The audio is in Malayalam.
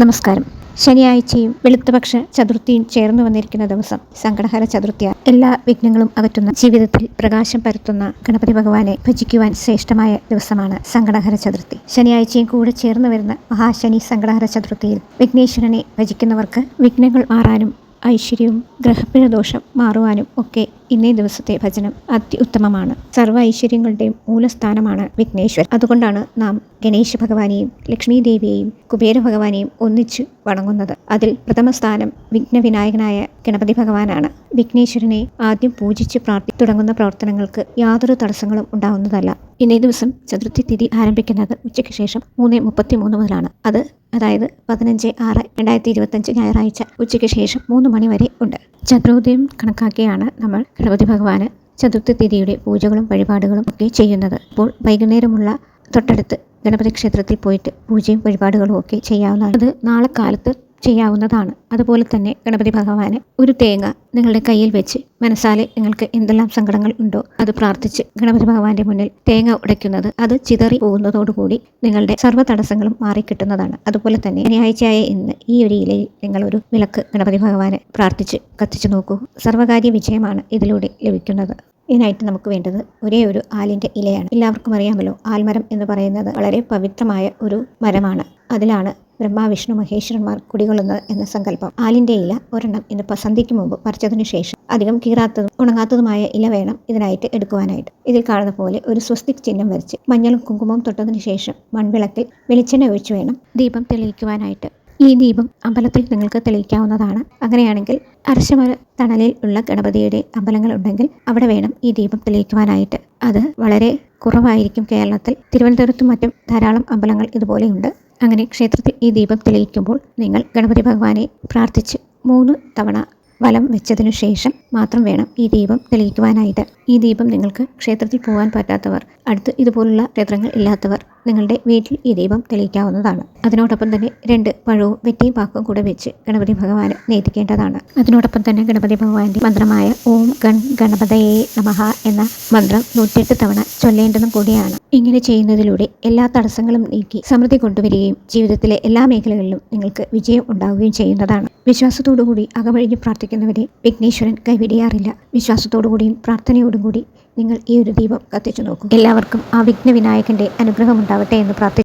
നമസ്കാരം. ശനിയാഴ്ചയും വെളുത്തപക്ഷ ചതുർത്ഥിയും ചേർന്നു വന്നിരിക്കുന്ന ദിവസം സങ്കടഹര ചതുർത്ഥിയ. എല്ലാ വിഘ്നങ്ങളും അകറ്റുന്ന ജീവിതത്തിൽ പ്രകാശം പരത്തുന്ന ഗണപതി ഭഗവാനെ ഭജിക്കുവാൻ ശ്രേഷ്ഠമായ ദിവസമാണ് സങ്കടഹര ചതുർത്ഥി. ശനിയാഴ്ചയും കൂടെ ചേർന്ന് വരുന്ന മഹാശനി സങ്കടഹര ചതുർത്ഥിയിൽ വിഘ്നേശ്വരനെ ഭജിക്കുന്നവർക്ക് വിഘ്നങ്ങൾ മാറാനും ഐശ്വര്യവും ഗ്രഹപ്പിഴ ദോഷം മാറുവാനും ഒക്കെ ഇന്നേ ദിവസത്തെ ഭജനം അത്യുത്തമമാണ്. സർവ ഐശ്വര്യങ്ങളുടെയും മൂലസ്ഥാനമാണ് വിഘ്നേശ്വർ. അതുകൊണ്ടാണ് നാം ഗണേശ ഭഗവാനെയും ലക്ഷ്മി ദേവിയെയും കുബേര ഭഗവാനെയും ഒന്നിച്ച് വണങ്ങുന്നത്. അതിൽ പ്രഥമ സ്ഥാനം വിഘ്നവിനായകനായ ഗണപതി ഭഗവാനാണ്. വിഘ്നേശ്വരനെ ആദ്യം പൂജിച്ച് പ്രാർത്ഥി തുടങ്ങുന്ന പ്രവർത്തനങ്ങൾക്ക് യാതൊരു തടസ്സങ്ങളും ഉണ്ടാവുന്നതല്ല. ഇന്നേ ദിവസം ചതുർത്ഥി തിഥി ആരംഭിക്കുന്നത് ഉച്ചയ്ക്ക് ശേഷം മൂന്ന് മുപ്പത്തി മൂന്ന് മുതലാണ്. അത് അതായത് പതിനഞ്ച് ആറ് രണ്ടായിരത്തി ഇരുപത്തഞ്ച് ഞായറാഴ്ച ഉച്ചയ്ക്ക് ശേഷം മൂന്ന് മണി വരെ ഉണ്ട്. ചതുരോദയം കണക്കാക്കിയാണ് നമ്മൾ ഗണപതി ഭഗവാന് ചതുർത്ഥി തിഥിയുടെ പൂജകളും വഴിപാടുകളും ഒക്കെ ചെയ്യുന്നത്. അപ്പോൾ വൈകുന്നേരമുള്ള തൊട്ടടുത്ത് ഗണപതി ക്ഷേത്രത്തിൽ പോയിട്ട് പൂജയും വഴിപാടുകളും ഒക്കെ ചെയ്യാവുന്നതാണ്. അത് നാളെ കാലത്ത് ചെയ്യാവുന്നതാണ്. അതുപോലെ തന്നെ ഗണപതി ഭഗവാന് ഒരു തേങ്ങ നിങ്ങളുടെ കയ്യിൽ വെച്ച് മനസ്സാലെ നിങ്ങൾക്ക് എന്തെല്ലാം സങ്കടങ്ങൾ ഉണ്ടോ അത് പ്രാർത്ഥിച്ച് ഗണപതി ഭഗവാന്റെ മുന്നിൽ തേങ്ങ ഉടയ്ക്കുന്നത് അത് ചിതറി പോകുന്നതോടുകൂടി നിങ്ങളുടെ സർവ തടസ്സങ്ങളും മാറിക്കിട്ടുന്നതാണ്. അതുപോലെ തന്നെ ശനിയാഴ്ചയായ ഇന്ന് ഈ ഒരു ഇലയിൽ നിങ്ങൾ ഒരു വിളക്ക് ഗണപതി ഭഗവാനെ പ്രാർത്ഥിച്ച് കത്തിച്ചു നോക്കൂ. സർവകാര്യ വിജയമാണ് ഇതിലൂടെ ലഭിക്കുന്നത്. ഇതിനായിട്ട് നമുക്ക് വേണ്ടത് ഒരേ ഒരു ആലിന്റെ ഇലയാണ്. എല്ലാവർക്കും അറിയാമല്ലോ ആൽമരം എന്ന് പറയുന്നത് വളരെ പവിത്രമായ ഒരു മരമാണ്. അതിലാണ് ബ്രഹ്മ വിഷ്ണു മഹേശ്വരന്മാർ കുടികൊള്ളുന്നത് എന്ന സങ്കല്പം ആലിന്റെ ഇല ഒരെണ്ണം ഇന്ന് സന്ധ്യയ്ക്ക് മുമ്പ് പറിച്ചതിനു ശേഷം അധികം കീറാത്തതും ഉണങ്ങാത്തതുമായ ഇല വേണം ഇതിനായിട്ട് എടുക്കുവാനായിട്ട്. ഇതിൽ കാണുന്ന പോലെ ഒരു സ്വസ്തിക് ചിഹ്നം വരച്ച് മഞ്ഞളും കുങ്കുമവും തൊട്ടതിനു ശേഷം മൺവിളക്കിൽ വെളിച്ചെണ്ണ ഒഴിച്ചു വേണം ദീപം തെളിയിക്കുവാനായിട്ട്. ഈ ദീപം അമ്പലത്തിൽ നിങ്ങൾക്ക് തെളിയിക്കാവുന്നതാണ്. അങ്ങനെയാണെങ്കിൽ അരശമര തണലിൽ ഉള്ള ഗണപതിയുടെ അമ്പലങ്ങൾ ഉണ്ടെങ്കിൽ അവിടെ വേണം ഈ ദീപം തെളിയിക്കുവാനായിട്ട്. അത് വളരെ കുറവായിരിക്കും കേരളത്തിൽ. തിരുവനന്തപുരത്തും മറ്റും ധാരാളം അമ്പലങ്ങൾ ഇതുപോലെയുണ്ട്. അങ്ങനെ ക്ഷേത്രത്തിൽ ഈ ദീപം തെളിയിക്കുമ്പോൾ നിങ്ങൾ ഗണപതി ഭഗവാനെ പ്രാർത്ഥിച്ച് മൂന്ന് തവണ വലം വെച്ചതിനു ശേഷം മാത്രം വേണം ഈ ദീപം തെളിയിക്കുവാനായിട്ട്. ഈ ദീപം നിങ്ങൾക്ക് ക്ഷേത്രത്തിൽ പോകാൻ പറ്റാത്തവർ അടുത്ത് ഇതുപോലുള്ള ക്ഷേത്രങ്ങൾ ഇല്ലാത്തവർ നിങ്ങളുടെ വീട്ടിൽ ഈ ദീപം തെളിയിക്കാവുന്നതാണ്. അതിനോടൊപ്പം തന്നെ രണ്ട് പഴവും വെറ്റിയും പാക്കും കൂടെ വെച്ച് ഗണപതി ഭഗവാനെ നേദിക്കേണ്ടതാണ് അതിനോടൊപ്പം തന്നെ ഗണപതി ഭഗവാന്റെ മന്ത്രമായ ഓം ഗൺ ഗണപതയേ നമഹ എന്ന മന്ത്രം നൂറ്റെട്ട് തവണ ചൊല്ലേണ്ടതും കൂടിയാണ്. ഇങ്ങനെ ചെയ്യുന്നതിലൂടെ എല്ലാ തടസ്സങ്ങളും നീക്കി സമൃദ്ധി കൊണ്ടുവരികയും ജീവിതത്തിലെ എല്ലാ മേഖലകളിലും നിങ്ങൾക്ക് വിജയം ഉണ്ടാവുകയും ചെയ്യുന്നതാണ്. വിശ്വാസത്തോടുകൂടി അകവഴിഞ്ഞ് പ്രാർത്ഥിക്കുന്നവരെ വിഘ്നേശ്വരൻ കൈവിടിയാറില്ല. വിശ്വാസത്തോടുകൂടിയും പ്രാർത്ഥനയോടും കൂടി നിങ്ങൾ ഈ ഒരു ദീപം കത്തിച്ചു നോക്കൂ. എല്ലാവർക്കും ആ വിഘ്ന അനുഗ്രഹം ഉണ്ടാവട്ടെ എന്ന് പ്രാർത്ഥിച്ചു